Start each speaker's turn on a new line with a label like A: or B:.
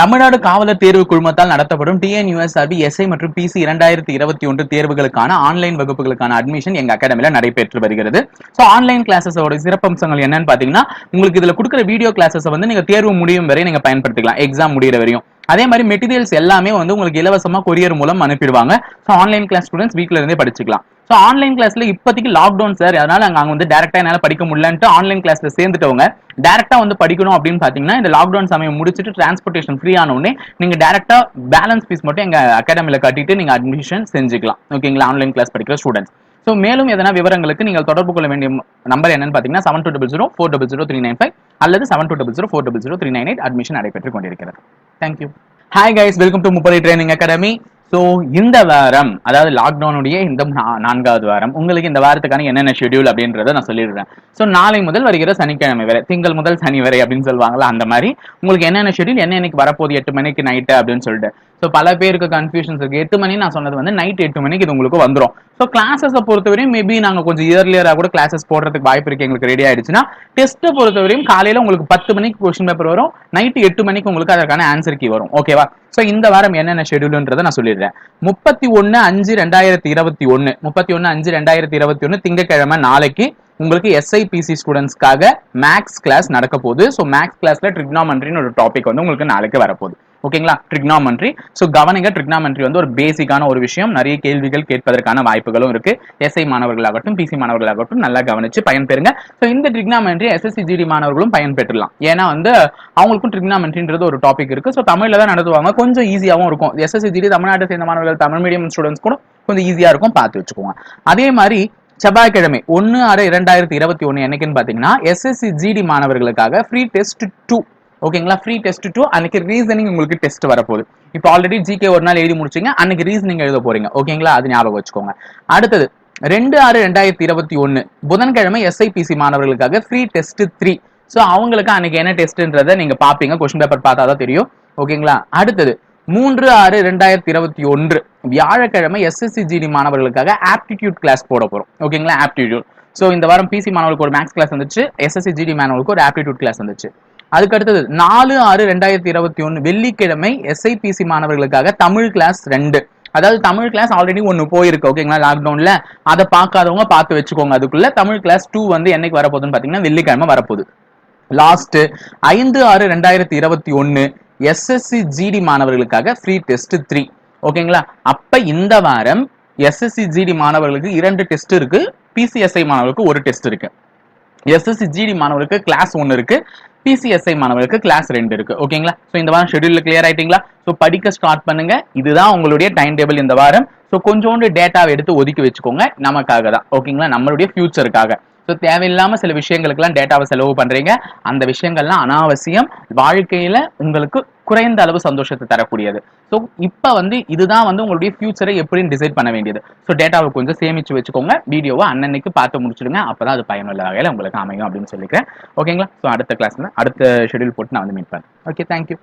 A: தமிழ்நாடு காவலர் தேர்வு குழுமத்தால் நடத்தப்படும் டிஎன்யூஎஸ்ஆர்பி எஸ்ஐ மற்றும் பிசி இரண்டாயிரத்தி இருபத்தி ஒன்று தேர்வுகளுக்கான ஆன்லைன் வகுப்புகளுக்கான அட்மிஷன் எங்க அகாடமியில நடைபெற்று வருகிறது. ஸோ ஆன்லைன் கிளாஸஸோட சிறப்பம்சங்கள் என்னன்னு பாத்தீங்கன்னா உங்களுக்கு இதுல கொடுக்குற வீடியோ கிளாஸஸ் வந்து நீங்க தேர்வு முடியும் வரை நீங்க பயன்படுத்திக்கலாம் எக்ஸாம் முடியிற வரையும். அதே மாதிரி மெட்டீரியல்ஸ் எல்லாமே வந்து உங்களுக்கு இலவசமா கொரியர் மூலம் அனுப்பிடுவாங்க. ஸோ ஆன்லைன் கிளாஸ் ஸ்டூடெண்ட்ஸ் வீட்ல இருந்தே படிச்சுக்கலாம். ஸோ ஆன்லைன் கிளாஸ்ல இப்போதைக்கு லாக்டவுன் சார் அதனால அங்க வந்து டேரக்டா என்னால படிக்க முடியலன்ட்டு ஆன்லைன் கிளாஸ்ல சேர்ந்துட்டவங்க டேரக்டா வந்து படிக்கணும் அப்படின்னு பாத்தீங்கன்னா இந்த லாக்டவுன் சமயம் முடிச்சுட்டு டிரான்ஸ்போர்ட்டேஷன் ஃப்ரீ ஆன உடனே நீங்க டேரக்டா பேலன்ஸ் ஃபீஸ் மட்டும் எங்க அகாடமியில் கட்டிட்டு நீங்க அட்மிஷன் செஞ்சுக்கலாம். ஓகேங்களா ஆன்லைன் கிளாஸ் படிக்கிற ஸ்டூடெண்ட்ஸ் ஸோ மேலும் எதனா விவரங்களுக்கு நீங்கள் தொடர்பு கொள்ள வேண்டிய நம்பர் என்னன்னு பார்த்தீங்கன்னா seven two double zero four double zero three nine five அல்லது seven two double zero four double zero three nine eight admission நடைபெற்று கொண்டிருக்கிறது. Thank you hi guys welcome to Muppadai training academy so இந்த வாரம் அதாவது லாக்டவுனுடைய இந்த நான்காவது வாரம் உங்களுக்கு இந்த வாரத்துக்கான என்னென்ன ஷெட்யூல் அப்படின்றத நான் சொல்லிடுறேன். ஸோ நாளை முதல் வருகிற சனிக்கிழமை வரை திங்கள் முதல் சனி வரை அப்படின்னு சொல்லுவாங்களா அந்த மாதிரி உங்களுக்கு என்னென்ன ஷெட்யூல் என்ன இன்னைக்கு வரப்போகுது எட்டு மணிக்கு நைட்டு அப்படின்னு சொல்லிட்டு. ஸோ பல பேருக்கு கன்ஃபியூஷன்ஸ் இருக்கு. எட்டு மணி நான் சொன்னது வந்து நைட் எட்டு மணிக்கு இது உங்களுக்கு வந்துடும் ஸோ கிளாஸஸை பொறுத்தவரையும் மேபி நாங்கள் கொஞ்சம் இயர்லியராக கூட கிளாஸஸ் போடுறதுக்கு வாய்ப்பு இருக்கு. எங்களுக்கு ரெடி ஆயிடுச்சுன்னா டெஸ்ட்டை பொறுத்தவரையும் காலையில் உங்களுக்கு பத்து மணிக்கு கொஸ்டின் பேப்பர் வரும். நைட்டு எட்டு மணிக்கு உங்களுக்கு அதற்கான ஆன்சர் கீ வரும். ஓகேவா ஸோ இந்த வாரம் என்னென்ன ஷெடியூல்ன்றதை நான் சொல்லிடுறேன். முப்பத்தி ஒன்று அஞ்சு ரெண்டாயிரத்தி இருபத்தி ஒன்று முப்பத்தி ஒன்று அஞ்சு ரெண்டாயிரத்தி இருபத்தி ஒன்று திங்கக்கிழமை நாளைக்கு உங்களுக்கு எஸ்ஐபிசி ஸ்டூடெண்ட்ஸ்க்காக மேக்ஸ் கிளாஸ் நடக்க போகுது. ஸோ மேக்ஸ் கிளாஸ்ல ட்ரிக்னாமன்றின்னு ஒரு டாபிக் வந்து உங்களுக்கு நாளைக்கு வரப்போகுது. ஓகேங்களா? ட்ரிக்னாமெண்ட்ரி ஸோ கவனிங்க ட்ரிக்னாமெண்ட்ரி வந்து ஒரு பேசிக்கான ஒரு விஷயம். நிறைய கேள்விகள் கேட்பதற்கான வாய்ப்புகளும் இருக்கு. எஸ்ஐ மாணவர்களாகட்டும் பிசி மாணவர்களாகட்டும் நல்லா கவனிச்சு பயன்பெறுங்க. ஸோ இந்த ட்ரிக்னாமெண்ட்ரி எஸ்எஸ்சி ஜிடி மாணவர்களும் பயன்பெற்றலாம். ஏன்னா வந்து அவங்களுக்கும் ட்ரிக்னாமெண்ட்ரின்றது ஒரு டாபிக் இருக்கு. ஸோ தமிழில் தான் நடத்துவாங்க. கொஞ்சம் ஈஸியாகவும் இருக்கும். எஸ்எஸ்சி ஜிடி தமிழ்நாட்டை சேர்ந்த மாணவர்கள் தமிழ் மீடியம் ஸ்டூடெண்ட்ஸ் கூட கொஞ்சம் ஈஸியாக இருக்கும். பார்த்து வச்சுக்கோங்க. அதே மாதிரி செவ்வாய்க்கிழமை ஒன்று ஆறு இரண்டாயிரத்தி இருபத்தி ஒன்று என்னைக்குன்னு பார்த்தீங்கன்னா எஸ்எஸ்சி ஜிடி மாணவர்களுக்காக ஃப்ரீ டெஸ்ட் டூ ஓகேங்களா? ஃப்ரீ டெஸ்ட் டூ அன்னைக்கு ரீசனிங் உங்களுக்கு டெஸ்ட் வரப்போகுது. இப்போ ஆல்ரெடி ஜிகே ஒரு நாள் எழுதி முடிச்சிங்க. அன்னைக்கு ரீசனிங் எழுத போறீங்க. ஓகேங்களா? அது ஞாபகம் வச்சுக்கோங்க. அடுத்தது ரெண்டு ஆறு ரெண்டாயிரத்தி இருபத்தி ஒன்று புதன்கிழமை எஸ்ஐபிசி மாணவர்களுக்காக ஃப்ரீ டெஸ்ட் த்ரீ ஸோ அவங்களுக்கு அன்னைக்கு என்ன டெஸ்ட்ன்றதை நீங்க பாப்பீங்க கொஸ்டின் பேப்பர் பார்த்தா தான் தெரியும். ஓகேங்களா? அடுத்தது மூன்று ஆறு ரெண்டாயிரத்தி இருபத்தி ஒன்று. வியாழக்கிழமை எஸ்எஸ்சி ஜிடி மாணவர்களுக்காக ஆப்டிடியூட் கிளாஸ் போட போறோம். ஓகேங்களா? ஆப்டிடியூட் ஸோ இந்த வாரம் பிசி மாணவர்களுக்கு ஒரு மேக்ஸ் கிளாஸ் வந்துச்சு. எஸ்எஸ்சி ஜிடி மாணவர்களுக்கு ஒரு ஆப்டிடியூட் கிளாஸ் வந்துச்சு. அதுக்கு அடுத்தது நாலு ஆறு ரெண்டாயிரத்தி இருபத்தி ஒன்று வெள்ளிக்கிழமை எஸ்ஐபிசி மாணவர்களுக்காக தமிழ் கிளாஸ் ரெண்டு. அதாவது தமிழ் கிளாஸ் ஆல்ரெடி ஒன்று போயிருக்கு ஓகேங்களா லாக்டவுன்ல அதை பார்க்காதவங்க பார்த்து வச்சுக்கோங்க. அதுக்குள்ள தமிழ் கிளாஸ் டூ வந்து என்னைக்கு வரப்போகுதுன்னு பார்த்தீங்கன்னா வெள்ளிக்கிழமை வரப்போகுது. லாஸ்ட் ஐந்து ஆறு ரெண்டாயிரத்தி இருபத்தி ஒன்று எஸ்எஸ்சி ஜிடி மாணவர்களுக்காக ஃப்ரீ டெஸ்ட் த்ரீ ஓகேங்களா அப்ப இந்த வாரம் எஸ்எஸ்சி ஜிடி மாணவர்களுக்கு இரண்டு டெஸ்ட் இருக்கு பிசிஎஸ்ஐ மாணவர்களுக்கு ஒரு டெஸ்ட் இருக்கு. எஸ்எஸ்சி ஜிடி மாணவர்களுக்கு கிளாஸ் ஒன்று இருக்கு. பிசிஎஸ்ஐ மாணவர்களுக்கு கிளாஸ் ரெண்டு இருக்கு. ஓகேங்களா ஸோ இந்த வாரம் ஷெடியூல் கிளியர் ஆயிட்டீங்களா? ஸோ படிக்க ஸ்டார்ட் பண்ணுங்க. இதுதான் உங்களுடைய டைம் டேபிள் இந்த வாரம். ஸோ கொஞ்சோண்டு டேட்டாவை எடுத்து ஒதுக்கி வச்சுக்கோங்க. நமக்காக தான் ஓகேங்களா நம்மளுடைய ஃபியூச்சருக்காக ஸோ தேவையில்லாமல் சில விஷயங்களுக்கெல்லாம் டேட்டாவை செலவு பண்ணுறீங்க அந்த விஷயங்கள்லாம் அனாவசியம். வாழ்க்கையில் உங்களுக்கு குறைந்த அளவு சந்தோஷத்தை தரக்கூடியது. ஸோ இப்போ வந்து இதுதான் வந்து உங்களுடைய ஃபியூச்சரை எப்படின்னு டிசைட் பண்ண வேண்டியது. ஸோ டேட்டாவை கொஞ்சம் சேமித்து வச்சுக்கோங்க. வீடியோவை அன்னன்னைக்கு பார்த்து முடிச்சிடுங்க. அப்பதான் அது பயனுள்ள வகையில் உங்களுக்கு அமையும் அப்படின்னு சொல்லிக்கிறேன். ஓகேங்களா ஸோ அடுத்த கிளாஸ்ல அடுத்த ஷெட்யூல் போட்டு நான் வந்து மீட் பண்ணேன் ஓகே தேங்க்யூ